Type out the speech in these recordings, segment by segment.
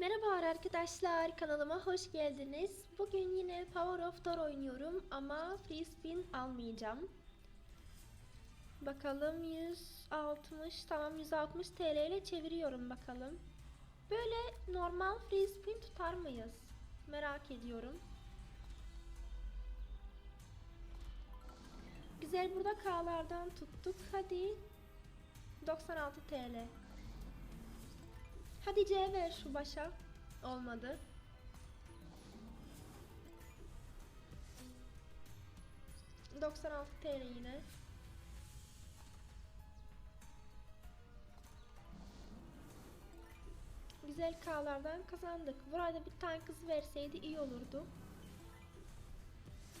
Merhaba arkadaşlar kanalıma hoş geldiniz. Bugün yine Power of Thor oynuyorum ama free spin almayacağım. Bakalım 160 tamam 160 TL ile çeviriyorum bakalım. Böyle normal free spin tutar mıyız? Merak ediyorum. Güzel burada K'lardan tuttuk. Hadi 96 TL. Hadi C ver şu başa. Olmadı. ...96 TL yine. Güzel K'lardan kazandık. Burada bir tane kız verseydi iyi olurdu.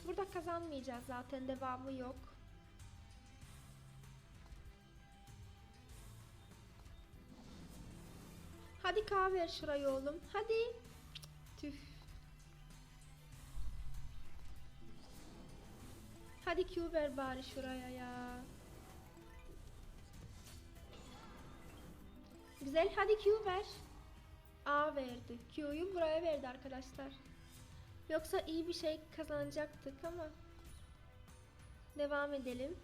Burada kazanmayacağız zaten devamı yok. Hadi K ver şuraya oğlum. Hadi. Tüh. Hadi Q ver bari şuraya ya. Güzel hadi Q ver. A verdi. Q'yu buraya verdi arkadaşlar. Yoksa iyi bir şey kazanacaktık ama. Devam edelim.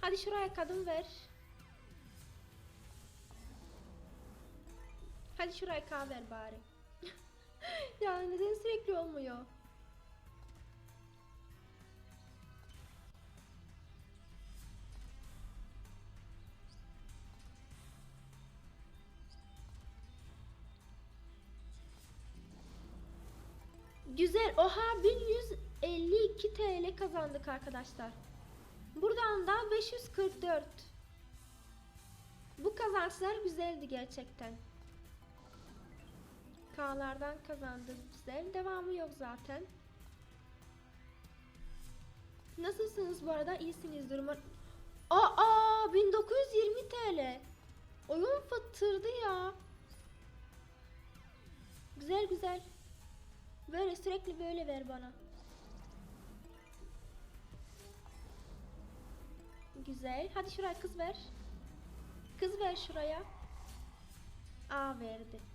Hadi şuraya kadın ver. Hadi şuraya K ver bari. ya neden sürekli olmuyor? Güzel. Oha 1152 TL kazandık arkadaşlar. Buradan da 544. Bu kazançlar güzeldi gerçekten. K'lardan kazandık güzel. Devamı yok zaten. Nasılsınız bu arada? İyisinizdir umarım. Aa 1920 TL. Oyun fıttırdı ya. Güzel güzel. Böyle sürekli böyle ver bana. Güzel. Hadi şuraya kız ver. Kız ver şuraya. A verdi.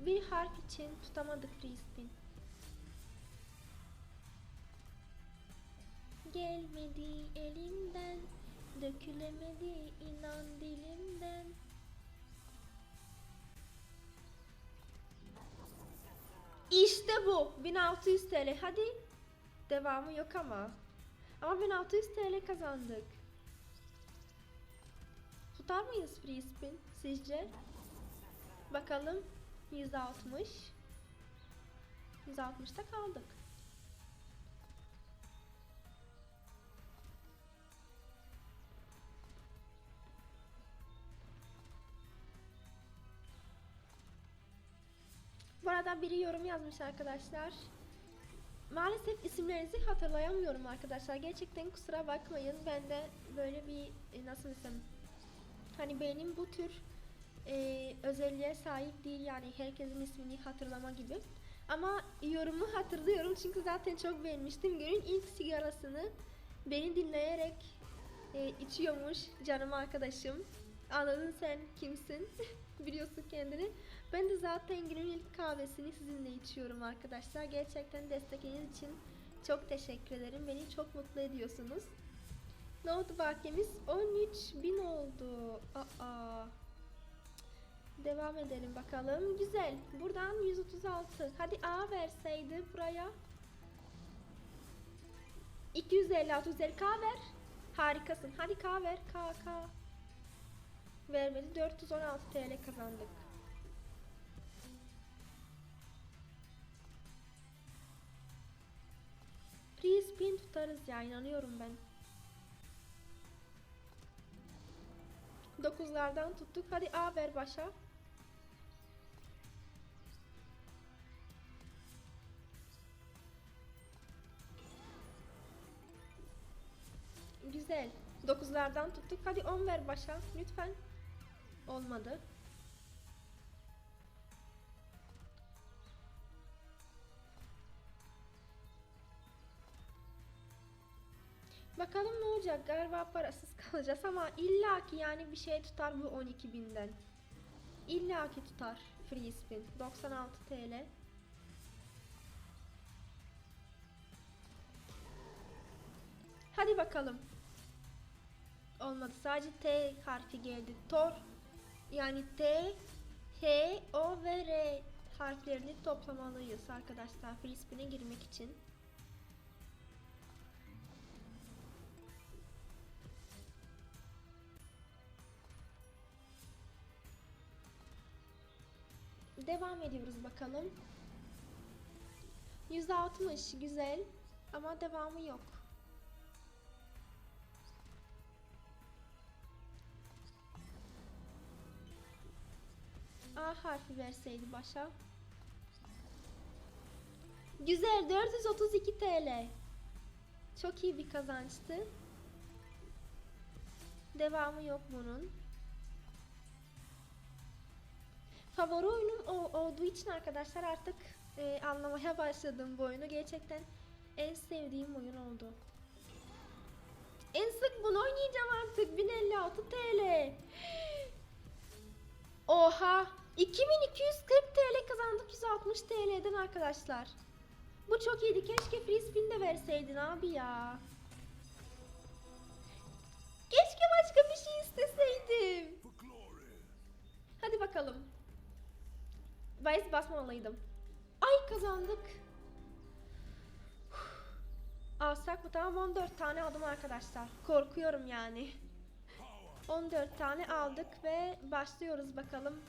Bir harf için tutamadık free spin. Gelmedi elimden, dökülemedi inan dilimden. İşte bu 1600 TL. Hadi. Devamı yok ama. Ama 1600 TL kazandık. Tutar mıyız free spin sizce? Bakalım. 160. 160'ta kaldık. Bu arada biri yorum yazmış arkadaşlar. Maalesef isimlerinizi hatırlayamıyorum arkadaşlar. Gerçekten kusura bakmayın. Ben de böyle bir e, nasıl desem hani benim bu tür e, özelliğe sahip değil yani herkesin ismini hatırlama gibi. Ama yorumu hatırlıyorum çünkü zaten çok beğenmiştim. Günün ilk sigarasını beni dinleyerek e, içiyormuş canım arkadaşım. Anladın sen kimsin? Biliyorsun kendini. Ben de zaten günün ilk kahvesini sizinle içiyorum arkadaşlar. Gerçekten desteklediğiniz için çok teşekkür ederim. Beni çok mutlu ediyorsunuz. Ne oldu bakiyemiz? 13.000 oldu. Aa. Devam edelim bakalım. Güzel. Buradan 136. Hadi A verseydi buraya. 256 üzeri K ver. Harikasın. Hadi K ver. K K. Vermedi. 416 TL kazandık. Free spin tutarız ya inanıyorum ben. 9'lardan tuttuk. Hadi A ver başa. Güzel. 9'lardan tuttuk. Hadi 10 ver başa. Lütfen. Olmadı. Bakalım ne olacak? Galiba parasız kalacağız ama illaki yani bir şey tutar bu 12.000'den. İllaki tutar free spin. 96 TL. Hadi bakalım. Olmadı. Sadece T harfi geldi. Tor yani T, H, O ve R harflerini toplamalıyız arkadaşlar free spin'e girmek için. Devam ediyoruz bakalım. %60 güzel ama devamı yok. A harfi verseydi başa. Güzel 432 TL. Çok iyi bir kazançtı. Devamı yok bunun. Favori oyunum o, olduğu için arkadaşlar artık e, anlamaya başladım bu oyunu. Gerçekten en sevdiğim oyun oldu. En sık bunu oynayacağım artık. 1056 TL. Oha! 2240 TL kazandık 160 TL'den arkadaşlar. Bu çok iyiydi. Keşke free spin de verseydin abi ya. Keşke başka bir şey isteseydim. Hadi bakalım. Bahis basmamalıydım. Ay kazandık. Alsak mı? Tamam 14 tane aldım arkadaşlar. Korkuyorum yani. 14 tane aldık ve başlıyoruz bakalım.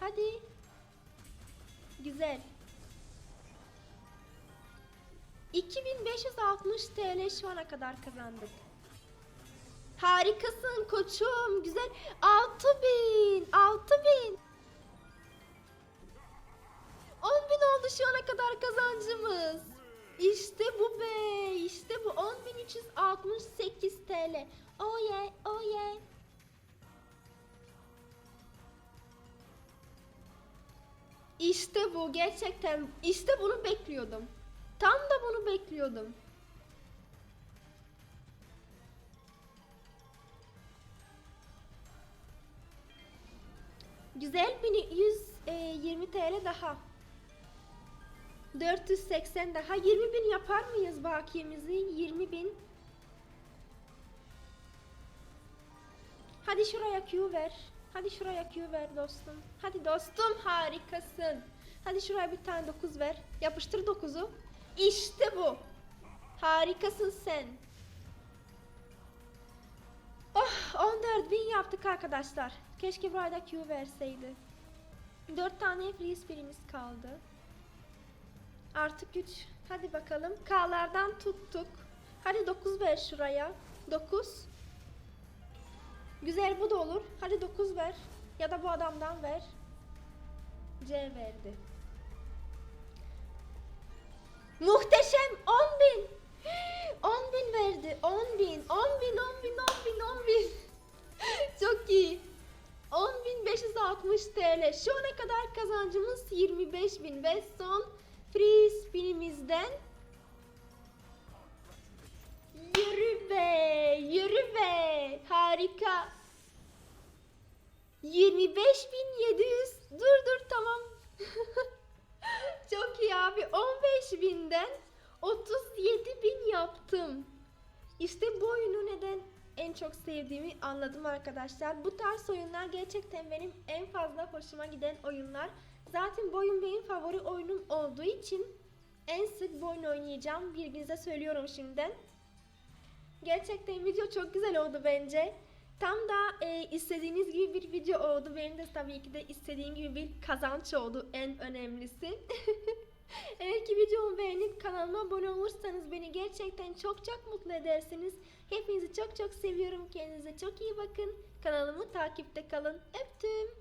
Hadi. Güzel. 2560 TL şu ana kadar kazandık. Harikasın koçum. Güzel. 6000. 6000. 10.000 oldu şu ana kadar kazancımız. İşte bu be. İşte bu 10.368 TL. Oh yeah, oh yeah. İşte bu gerçekten işte bunu bekliyordum. Tam da bunu bekliyordum. Güzel bir 120 TL daha. 480 daha. 20 bin yapar mıyız bakiyemizi? 20 bin. Hadi şuraya Q ver. Hadi şuraya Q ver dostum. Hadi dostum harikasın. Hadi şuraya bir tane 9 ver. Yapıştır 9'u İşte bu. Harikasın sen. Oh 14 bin yaptık arkadaşlar Keşke buraya da Q verseydi 4 tane free spinimiz kaldı Artık güç. Hadi bakalım. K'lardan tuttuk. Hadi 9 ver şuraya. 9. Güzel bu da olur. Hadi 9 ver. Ya da bu adamdan ver. C verdi. Muhteşem kazancımız 25.000 ve son free spinimizden yürü be, yürü be. Harika. 25.700. Dur dur tamam. Çok iyi abi. 15.000'den 37.000 yaptım. İşte bu oyunu neden en çok sevdiğimi anladım arkadaşlar. Bu tarz oyunlar gerçekten benim en fazla hoşuma giden oyunlar. Zaten bu oyun benim favori oyunum olduğu için en sık bu oyunu oynayacağım. Bilginize söylüyorum şimdiden. Gerçekten video çok güzel oldu bence. Tam da e, istediğiniz gibi bir video oldu. Benim de tabii ki de istediğim gibi bir kazanç oldu en önemlisi. Eğer ki videomu beğenip kanalıma abone olursanız beni gerçekten çok çok mutlu edersiniz. Hepinizi çok çok seviyorum. Kendinize çok iyi bakın. Kanalımı takipte kalın. Öptüm.